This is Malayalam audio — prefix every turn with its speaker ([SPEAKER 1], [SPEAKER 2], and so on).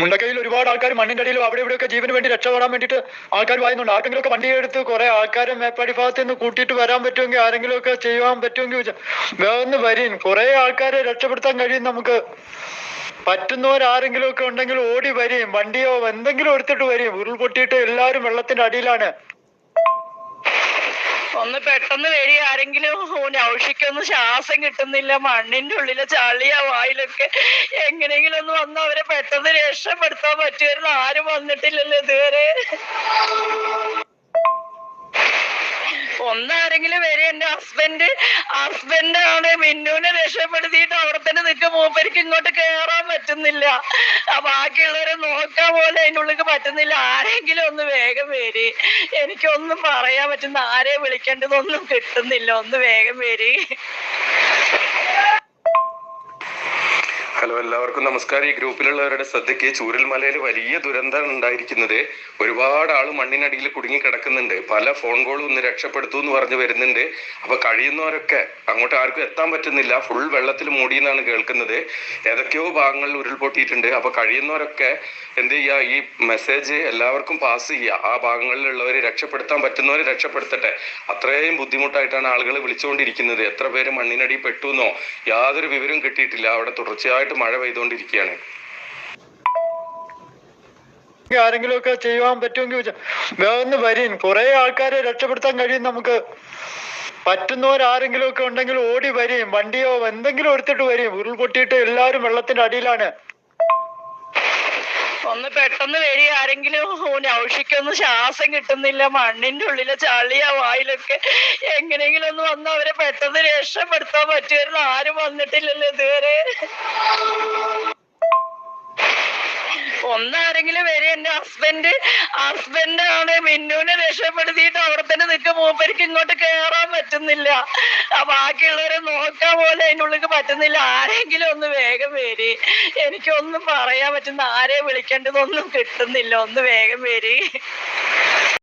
[SPEAKER 1] മുണ്ടക്കയിൽ ഒരുപാട് ആൾക്കാർ മണ്ണിന്റെ അടിയിലും അവിടെ ഇവിടെയൊക്കെ ജീവന് വേണ്ടി രക്ഷപ്പെടാൻ വേണ്ടിയിട്ട് ആൾക്കാർ വായുന്നുണ്ട്. ആർക്കെങ്കിലും ഒക്കെ വണ്ടി എടുത്ത് കുറെ ആൾക്കാരെ മേപ്പാടി ഭാഗത്ത് നിന്ന് കൂട്ടിയിട്ട് വരാൻ പറ്റുമെങ്കിൽ ആരെങ്കിലും ഒക്കെ ചെയ്യാൻ പറ്റുമെങ്കിൽ വേഗം വരീൻ. കുറെ ആൾക്കാരെ രക്ഷപ്പെടുത്താൻ കഴിയും നമുക്ക്. പറ്റുന്നവരാരെങ്കിലും ഒക്കെ ഉണ്ടെങ്കിൽ ഓടി വരും വണ്ടിയോ എന്തെങ്കിലും എടുത്തിട്ട് വരും ഉരുൾപൊട്ടിയിട്ട് എല്ലാവരും വെള്ളത്തിന്റെ അടിയിലാണ്.
[SPEAKER 2] ഒന്ന് പെട്ടെന്ന് വരി. ആരെങ്കിലും നൗഷിക്കൊന്നും ശ്വാസം കിട്ടുന്നില്ല മണ്ണിന്റെ ഉള്ളിലെ ചളിയാ വായിലൊക്കെ എങ്ങനെയെങ്കിലും ഒന്ന് വന്ന് അവരെ പെട്ടെന്ന് രക്ഷപ്പെടുത്താൻ പറ്റുമായിരുന്നു ആരും വന്നിട്ടില്ലല്ലോ ഇതുവരെ. ഒന്നാരെങ്കിലും വരെ എന്റെ ഹസ്ബൻഡ് ഹസ്ബൻഡ് ആണ്. മിന്നുവിനെ രക്ഷപ്പെടുത്തിയിട്ട് അവിടെ തന്നെ നിൽക്കും. മൂപ്പർക്ക് ഇങ്ങോട്ട് കേറാൻ പറ്റുന്നില്ല. ബാക്കിയുള്ളവരെ നോക്കാൻ പോലെ അതിന്റെ ഉള്ളിൽ പറ്റുന്നില്ല. ആരെങ്കിലും ഒന്ന് വേഗം വരി. എനിക്കൊന്നും പറയാൻ പറ്റുന്ന ആരെ വിളിക്കേണ്ടതൊന്നും കിട്ടുന്നില്ല. ഒന്ന് വേഗം വരി.
[SPEAKER 3] ഹലോ എല്ലാവർക്കും നമസ്കാരം. ഈ ഗ്രൂപ്പിലുള്ളവരുടെ ശ്രദ്ധയ്ക്ക് ചൂരൽമലയിൽ വലിയ ദുരന്തം ഉണ്ടായിരിക്കുന്നത് ഒരുപാട് ആൾ മണ്ണിനടിയിൽ കുടുങ്ങി കിടക്കുന്നുണ്ട്. പല ഫോൺ കോളും ഒന്ന് രക്ഷപ്പെടുത്തു എന്ന് പറഞ്ഞ് വരുന്നുണ്ട്. അപ്പൊ കഴിയുന്നവരൊക്കെ അങ്ങോട്ട് ആർക്കും എത്താൻ പറ്റുന്നില്ല. ഫുൾ വെള്ളത്തിൽ മൂടി എന്നാണ് കേൾക്കുന്നത്. ഏതൊക്കെയോ ഭാഗങ്ങളിൽ ഉരുൾപൊട്ടിയിട്ടുണ്ട് അപ്പൊ കഴിയുന്നവരൊക്കെ എന്ത് ചെയ്യുക ഈ മെസ്സേജ് എല്ലാവർക്കും പാസ് ചെയ്യുക. ആ ഭാഗങ്ങളിലുള്ളവരെ രക്ഷപ്പെടുത്താൻ പറ്റുന്നവരെ രക്ഷപ്പെടുത്തട്ടെ. അത്രയും ബുദ്ധിമുട്ടായിട്ടാണ് ആളുകൾ വിളിച്ചുകൊണ്ടിരിക്കുന്നത്. എത്ര പേര് മണ്ണിനടി പെട്ടു എന്നോ യാതൊരു വിവരം കിട്ടിയിട്ടില്ല. അവിടെ തുടർച്ചയായിട്ട് മഴ പെയ്തുകൊണ്ടിരിക്കുകയാണ്.
[SPEAKER 1] ആരെങ്കിലും ഒക്കെ ചെയ്യാൻ പറ്റുമെങ്കിൽ വെച്ചാ വേഗം വരീൻ കുറെ ആൾക്കാരെ രക്ഷപ്പെടുത്താൻ കഴിയും നമുക്ക്. പറ്റുന്നവരാരെങ്കിലും ഒക്കെ ഉണ്ടെങ്കിൽ ഓടി വരും വണ്ടിയോ എന്തെങ്കിലും എടുത്തിട്ട് വരും ഉരുൾപൊട്ടിയിട്ട് എല്ലാരും വെള്ളത്തിന്റെ അടിയിലാണ്.
[SPEAKER 2] ഒന്ന് പെട്ടെന്ന് വരി ആരെങ്കിലും നൗഷിക്കൊന്നും ശ്വാസം കിട്ടുന്നില്ല മണ്ണിന്റെ ഉള്ളിലെ ചളിയ വായിലൊക്കെ. എങ്ങനെയെങ്കിലും ഒന്ന് വന്ന് അവരെ പെട്ടെന്ന് രക്ഷപ്പെടുത്താൻ പറ്റുമായിരുന്നു. ആരും വന്നിട്ടില്ലല്ലോ ഇതുവരെ. ഒന്നാരെങ്കിലും വരെ എന്റെ ഹസ്ബൻഡ് ഹസ്ബൻഡ് ആണ് മിന്നുവിനെ രക്ഷപ്പെടുത്തിയിട്ട് അവിടെ തന്നെ നിൽക്കും. മൂപ്പർക്ക് ഇങ്ങോട്ട് കേറാൻ പറ്റുന്നില്ല. ബാക്കിയുള്ളവരെ നോക്കാൻ പോലെ അതിന്റെ ഉള്ളിൽ പറ്റുന്നില്ല. ആരെങ്കിലും ഒന്ന് വേഗം വരി. എനിക്കൊന്നും പറയാൻ പറ്റുന്ന ആരെ വിളിക്കേണ്ടതൊന്നും കിട്ടുന്നില്ല. ഒന്ന് വേഗം വരി.